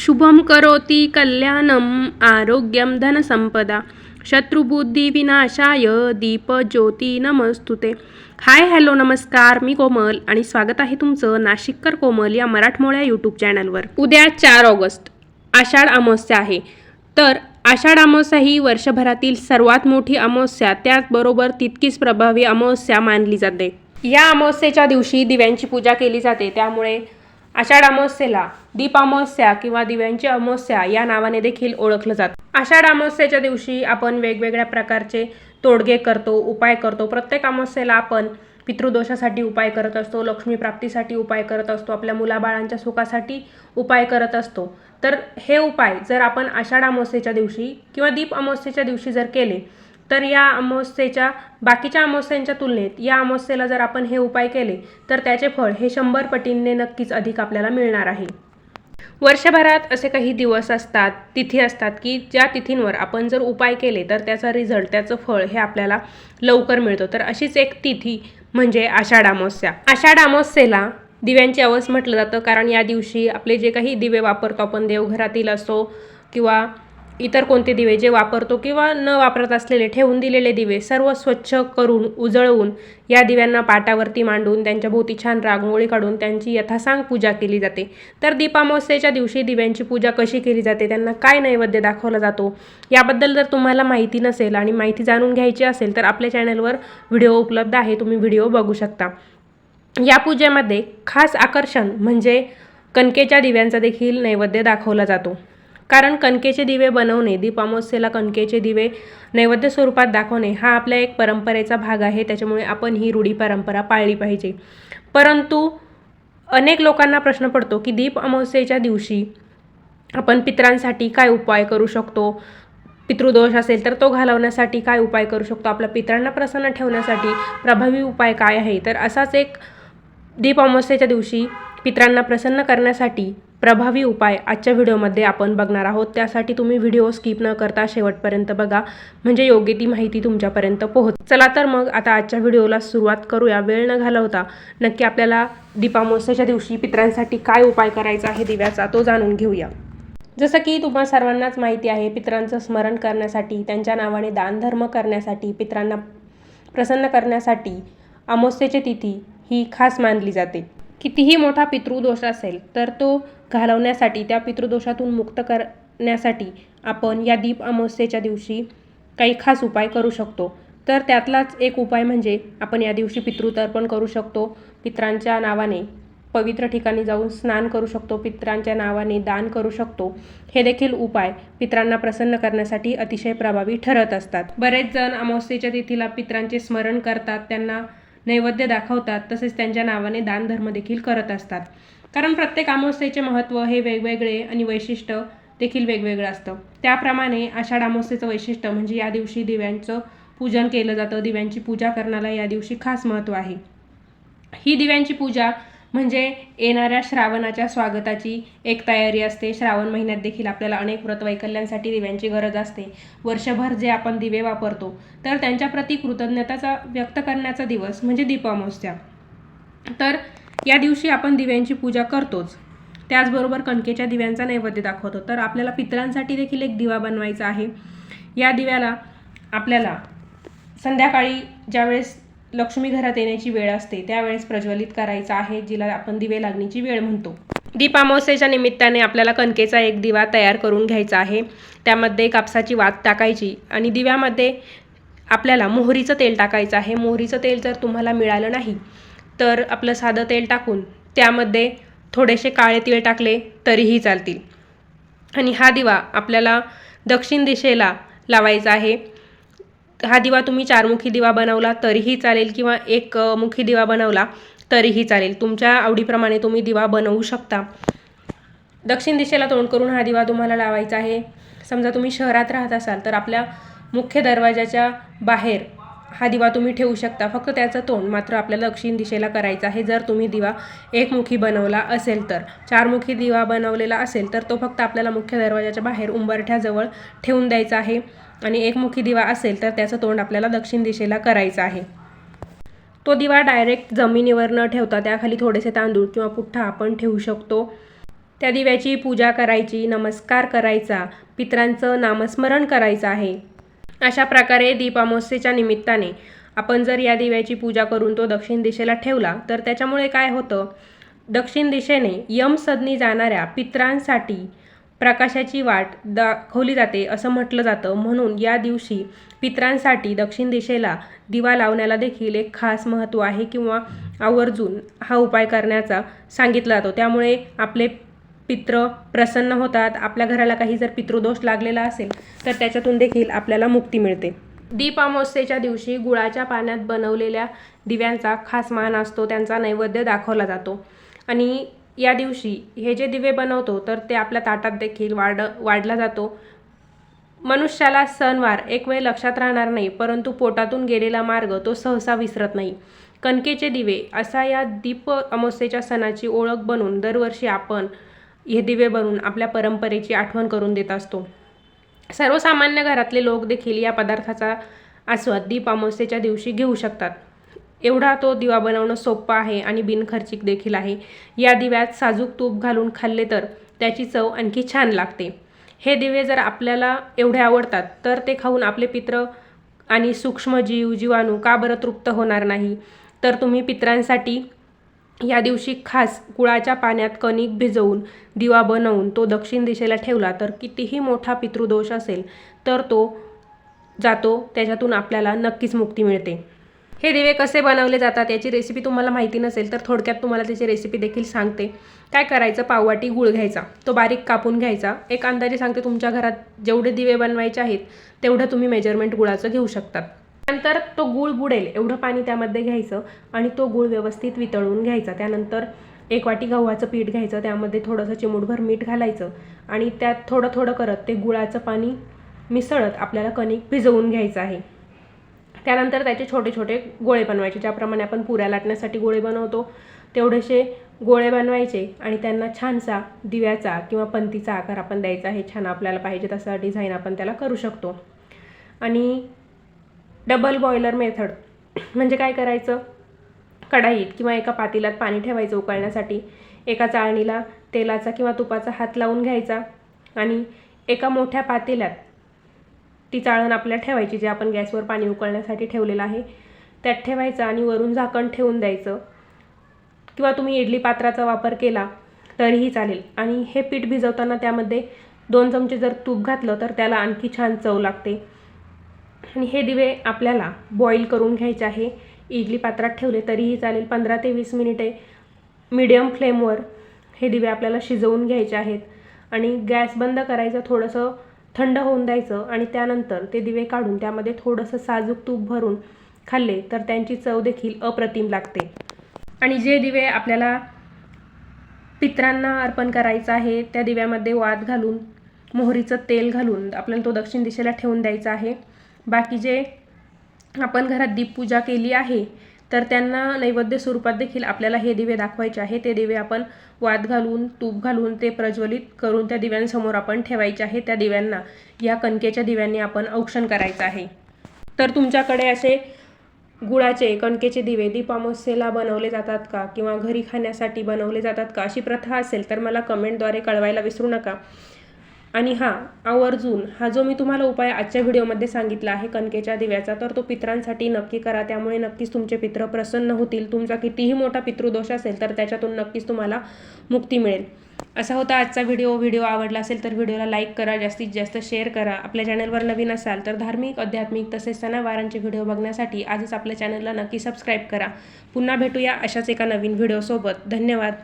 शुभम करोति कल्याणम् आरोग्यम धनसंपदा शत्रुबुद्धिविनाशाय दीपज्योती नमस्तुते। हाय हॅलो नमस्कार मी कोमल आणि स्वागत आहे तुमचं नाशिककर कोमल या मराठमोळ्या यूट्यूब चॅनलवर. उद्या चार ऑगस्ट आषाढ अमावस्या आहे. तर आषाढ अमावस्या ही वर्षभरातील सर्वात मोठी अमावस्या त्याचबरोबर तितकीच प्रभावी अमावस्या मानली जाते. या अमावस्येच्या दिवशी दिव्यांची पूजा केली जाते त्यामुळे आषाढ अमावस्येला दीप अमावस्या किंवा दिव्यांची अमावस्या या नावाने देखील ओळखलं जातं. आषाढ अमावस्येच्या दिवशी आपण वेगवेगळ्या प्रकारचे तोडगे करतो उपाय करतो. प्रत्येक अमावस्येला आपण पितृदोषासाठी उपाय करत असतो लक्ष्मी प्राप्तीसाठी उपाय करत असतो आपल्या मुलाबाळांच्या सुखासाठी उपाय करत असतो. तर हे उपाय जर आपण आषाढ अमावस्येच्या दिवशी किंवा दीप अमावस्येच्या दिवशी जर केले तर या अमावस्येच्या बाकीच्या अमावस्यांच्या तुलनेत या अमावस्येला जर आपण हे उपाय केले तर त्याचे फळ हे शंभर पटींनी नक्कीच अधिक आपल्याला मिळणार आहे. वर्षभरात असे काही दिवस असतात तिथी असतात की ज्या तिथींवर आपण जर उपाय केले तर त्याचा रिझल्ट त्याचं फळ हे आपल्याला लवकर मिळतं. तर अशीच एक तिथी म्हणजे आषाढ अमावस्या. आषाढ अमावस्येला दिव्यांची अवस म्हटलं जातं कारण या दिवशी आपले जे काही दिवे वापरतो आपण देवघरातील असो किंवा इतर कोणते दिवे जे वापरतो किंवा न वापरत असलेले ठेवून दिलेले दिवे सर्व स्वच्छ करून उजळवून या दिव्यांना पाटावरती मांडून त्यांच्या भोवती छान रांगोळी काढून त्यांची यथासांग पूजा केली जाते. तर दीपामावस्येच्या दिवशी दिव्यांची पूजा कशी केली जाते त्यांना काय नैवेद्य दाखवला जातो याबद्दल जर तुम्हाला माहिती नसेल आणि माहिती जाणून घ्यायची असेल तर आपल्या चॅनलवर व्हिडिओ उपलब्ध आहे तुम्ही व्हिडिओ बघू शकता. या पूजेमध्ये खास आकर्षण म्हणजे कणकेच्या दिव्यांचा देखील नैवेद्य दाखवला जातो. कारण कणकेचे दिवे बनवणे दीप अमावस्येला कणकेचे दिवे नैवेद्य स्वरूपात दाखवणे हा आपल्या एक परंपरेचा भाग आहे. त्याच्यामुळे आपण ही रूढी परंपरा पाळली पाहिजे. परंतु अनेक लोकांना प्रश्न पडतो की दीप अमावस्येच्या दिवशी आपण पितरांसाठी काय उपाय करू शकतो? पितृदोष असेल तर तो घालवण्यासाठी काय उपाय करू शकतो? आपल्या पित्रांना प्रसन्न ठेवण्यासाठी प्रभावी उपाय काय आहे? तर असाच एक दीप अमावस्येच्या दिवशी पित्रांना प्रसन्न करण्यासाठी प्रभावी उपाय आजच्या व्हिडिओमध्ये आपण बघणार आहोत. त्यासाठी तुम्ही व्हिडिओ स्किप न करता शेवटपर्यंत बघा. म्हणजे योग्य ती माहिती तुमच्यापर्यंत पोहोच चला तर मग आता आजच्या व्हिडिओला सुरुवात करूया. वेळ न घालवता नक्की आपल्याला दीपामावस्येच्या दिवशी पितरांसाठी काय उपाय करायचा आहे दिव्याचा तो जाणून घेऊया. जसं की तुम्हा सर्वांनाच माहिती आहे पित्रांचं स्मरण करण्यासाठी त्यांच्या नावाने दानधर्म करण्यासाठी पितरांना प्रसन्न करण्यासाठी अमावस्येची तिथी ही खास मानली जाते. कितीही मोठा पितृदोष असेल तर तो घालवण्यासाठी त्या पितृदोषातून मुक्त करण्यासाठी आपण या दीप अमावस्येच्या दिवशी काही खास उपाय करू शकतो. तर त्यातलाच एक उपाय म्हणजे आपण या दिवशी पितृतर्पण करू शकतो. पित्रांच्या नावाने पवित्र ठिकाणी जाऊन स्नान करू शकतो. पित्रांच्या नावाने दान करू शकतो. हे देखील उपाय पित्रांना प्रसन्न करण्यासाठी अतिशय प्रभावी ठरत असतात. बरेच जण अमावस्येच्या तिथीला पित्रांचे स्मरण करतात. त्यांना नैवेद्य दाखवतात तसेच त्यांच्या नावाने दानधर्म देखील करत असतात. कारण प्रत्येक अमावस्येचे महत्त्व हे वेगवेगळे आणि वैशिष्ट्य देखील वेगवेगळं असतं. त्याप्रमाणे आषाढ अमावस्येचं वैशिष्ट्य म्हणजे या दिवशी दिव्यांचं पूजन केलं जातं. दिव्यांची पूजा करण्याला या दिवशी खास महत्त्व आहे. ही दिव्यांची पूजा म्हणजे येणाऱ्या श्रावणाच्या स्वागताची एक तयारी असते. श्रावण महिन्यात देखील आपल्याला अनेक व्रतवैकल्यांसाठी दिव्यांची गरज असते. वर्षभर जे आपण दिवे वापरतो तर त्यांच्याप्रती कृतज्ञताचा व्यक्त करण्याचा दिवस म्हणजे दीपामावस्या. तर या दिवशी आपण दिव्यांची पूजा करतोच. त्याचबरोबर कणकेच्या दिव्यांचा नैवेद्य दाखवतो. तर आपल्याला पितरांसाठी देखील एक दिवा बनवायचा आहे. या दिव्याला आपल्याला संध्याकाळी ज्यावेळेस लक्ष्मी घरात येण्याची वेळ असते त्यावेळेस प्रज्वलित करायचा आहे जिला आपण दिवे लागण्याची वेळ म्हणतो. दीपामावस्येच्या निमित्ताने आपल्याला कणकेचा एक दिवा तयार करून घ्यायचा आहे. त्यामध्ये कापसाची वात टाकायची आणि दिव्यामध्ये आपल्याला मोहरीचं तेल टाकायचं आहे. मोहरीचं तेल जर तुम्हाला मिळालं नाही तर आपलं साधं तेल टाकून त्यामध्ये थोडेसे काळे तीळ टाकले तरीही चालतील. आणि हा दिवा आपल्याला दक्षिण दिशेला लावायचा आहे. हा दिवा तुम्ही चारमुखी दिवा बनवला तरीही चालेल किंवा एक मुखी दिवा बनवला तरीही चालेल. तुमच्या आवडीप्रमाणे तुम्ही दिवा बनवू शकता. दक्षिण दिशेला तोंड करून हा दिवा तुम्हाला लावायचा आहे. समजा तुम्ही शहरात राहत असाल तर आपल्या मुख्य दरवाजाच्या बाहेर हा दिवा तुम्ही ठेवू शकता. फक्त त्याचं तोंड मात्र आपल्याला दक्षिण दिशेला करायचं आहे. जर तुम्ही दिवा एकमुखी बनवला असेल तर चारमुखी दिवा बनवलेला असेल तर तो फक्त आपल्याला मुख्य दरवाजाच्या बाहेर उंबरठ्याजवळ ठेवून द्यायचा आहे आणि एकमुखी दिवा असेल तर त्याचं तोंड आपल्याला दक्षिण दिशेला करायचं आहे. तो दिवा डायरेक्ट जमिनीवर न ठेवता त्याखाली थोडेसे तांदूळ किंवा पुठ्ठा आपण ठेवू शकतो. त्या दिव्याची पूजा करायची नमस्कार करायचा पित्रांचं नामस्मरण करायचं आहे. अशा प्रकारे दीपामोसेच्या निमित्ताने आपण जर या दिव्याची पूजा करून तो दक्षिण दिशेला ठेवला तर त्याच्यामुळे काय होतं? दक्षिण दिशेने यम सदनी जाणाऱ्या पित्रांसाठी प्रकाशाची वाट दाखवली जाते असं म्हटलं जातं. म्हणून या दिवशी पित्रांसाठी दक्षिण दिशेला दिवा लावण्याला देखील एक खास महत्त्व आहे किंवा आवर्जून हा उपाय करण्याचा सांगितला जातो. त्यामुळे आपले पित्र प्रसन्न होतात. आपल्या घराला काही जर पितृदोष लागलेला असेल तर त्याच्यातून देखील आपल्याला मुक्ती मिळते. दीप अमावस्येच्या दिवशी गुळाच्या पाण्यात बनवलेल्या दिव्यांचा खास मान असतो. त्यांचा नैवेद्य दाखवला जातो. आणि या दिवशी हे जे दिवे बनवतो तर ते आपल्या ताटात देखील वाढ वाढला जातो. मनुष्याला सणवार एक वेळ लक्षात राहणार नाही परंतु पोटातून गेलेला मार्ग तो सहसा विसरत नाही. कणकेचे दिवे असा या दीप अमावस्येच्या सणाची ओळख बनून दरवर्षी आपण हे दिवे बनवून आपल्या परंपरेची आठवण करून देत असतो. सर्वसामान्य घरातले लोक देखील या पदार्थाचा आस्वाद दीप अमावस्येच्या दिवशी घेऊ शकतात. एवढा तो दिवा बनवणं सोपं आहे आणि बिनखर्चिक देखील आहे. या दिव्यात साजूक तूप घालून खाल्ले तर त्याची चव आणखी छान लागते. हे दिवे जर आपल्याला एवढे आवडतात तर ते खाऊन आपले पित्र आणि सूक्ष्मजीव जीवाणू का बरं तृप्त होणार नाही? तर तुम्ही पित्रांसाठी या दिवशी खास गुळाच्या पाण्यात कणिक भिजवून दिवा बनवून तो दक्षिण दिशेला ठेवला तर कितीही मोठा पितृदोष असेल तर तो जातो त्याच्यातून आपल्याला नक्कीच मुक्ती मिळते. हे दिवे कसे बनवले जातात याची रेसिपी तुम्हाला माहिती नसेल तर थोडक्यात तुम्हाला त्याची रेसिपी देखील सांगते. काय करायचं? पाववाटी गुळ घ्यायचा. तो बारीक कापून घ्यायचा. एक अंदाजे सांगते तुमच्या घरात जेवढे दिवे बनवायचे आहेत तेवढं तुम्ही मेजरमेंट गुळाचं घेऊ शकतात. नंतर तो गूळ बुडेल एवढं पाणी त्यामध्ये घ्यायचं आणि तो गूळ व्यवस्थित वितळून घ्यायचा. त्यानंतर एक वाटी गव्हाचं पीठ घ्यायचं त्यामध्ये थोडंसं चिमूटभर मीठ घालायचं आणि त्यात थोडं थोडं करत ते गुळाचं पाणी मिसळत आपल्याला कणिक भिजवून घ्यायचं आहे. त्यानंतर त्याचे छोटे छोटे गोळे बनवायचे ज्याप्रमाणे आपण पुऱ्या लाटण्यासाठी गोळे बनवतो तेवढेसे गोळे बनवायचे आणि त्यांना छानसा दिव्याचा किंवा पंतीचा आकार आपण द्यायचा. आहे छान आपल्याला पाहिजे तसा डिझाईन आपण त्याला करू शकतो. आणि डबल बॉयलर मेथड. म्हणजे काय करायचं? कढाईत किंवा एका पातेल्यात पाणी ठेवायचं उकळण्यासाठी. एका चाळणीला तेलाचा किंवा तुपाचा हात लावून घ्यायचा आणि एका मोठ्या पातेल्यात ती चाळण आपल्याला ठेवायची जे आपण गॅसवर पाणी उकळण्यासाठी ठेवलेलं आहे. त्यात ठेवायचं आणि वरून झाकण ठेवून द्यायचं. किंवा तुम्ही इडली पात्राचा वापर केला तरीही चालेल. आणि हे पीठ भिजवताना त्यामध्ये दोन चमचे जर तूप घातलं तर त्याला आणखी छान चव लागते. आणि हे दिवे आपल्याला बॉईल करून घ्यायचे आहे. इडली पात्रात ठेवले तरीही चालेल. पंधरा ते वीस मिनिटे मीडियम फ्लेमवर हे दिवे आपल्याला शिजवून घ्यायचे आहेत. आणि गॅस बंद करायचं थोडंसं थंड होऊन द्यायचं आणि त्यानंतर ते दिवे काढून त्यामध्ये थोडंसं साजूक तूप भरून खाल्ले तर त्यांची चव देखील अप्रतिम लागते. आणि जे दिवे आपल्याला पित्रांना अर्पण करायचं आहे त्या दिव्यामध्ये वात घालून मोहरीचं तेल घालून आपल्याला तो दक्षिण दिशेला ठेवून द्यायचा आहे. बाकी जे आपण घरात दीपपूजा केली आहे तर त्यांना नैवेद्य स्वरूपात देखील आपल्याला हे दिवे दाखवायचे आहे ते दिवे आपण वाद घालून तूप घालून ते प्रज्वलित करून त्या दिव्यांसमोर आपण ठेवायचे आहे त्या दिव्यांना या कणकेच्या दिव्यांनी आपण औक्षण करायचं आहे. तर तुमच्याकडे असे गुळाचे कणकेचे दिवे दीपामोसेला बनवले जातात का? किंवा घरी खाण्यासाठी बनवले जातात का? अशी प्रथा असेल तर मला कमेंटद्वारे कळवायला विसरू नका. आणि हां आवर्जून हा जो मी तुम्हाला उपाय आजच्या व्हिडिओमध्ये सांगितला आहे कणकेच्या दिव्याचा तर तो पित्रांसाठी नक्की करा. त्यामुळे नक्कीच तुमचे पित्र प्रसन्न होतील. तुमचा कितीही मोठा पितृदोष असेल तर त्याच्यातून नक्कीच तुम्हाला मुक्ती मिळेल. असा होता आजचा व्हिडिओ. व्हिडिओ आवडला असेल तर व्हिडिओला लाईक करा जास्तीत जास्त शेअर करा. आपल्या चॅनलवर नवीन असाल तर धार्मिक आध्यात्मिक तसेच सणावारांचे व्हिडिओ बघण्यासाठी आजच आपल्या चॅनलला नक्की सबस्क्राईब करा. पुन्हा भेटूया अशाच एका नवीन व्हिडिओसोबत. धन्यवाद.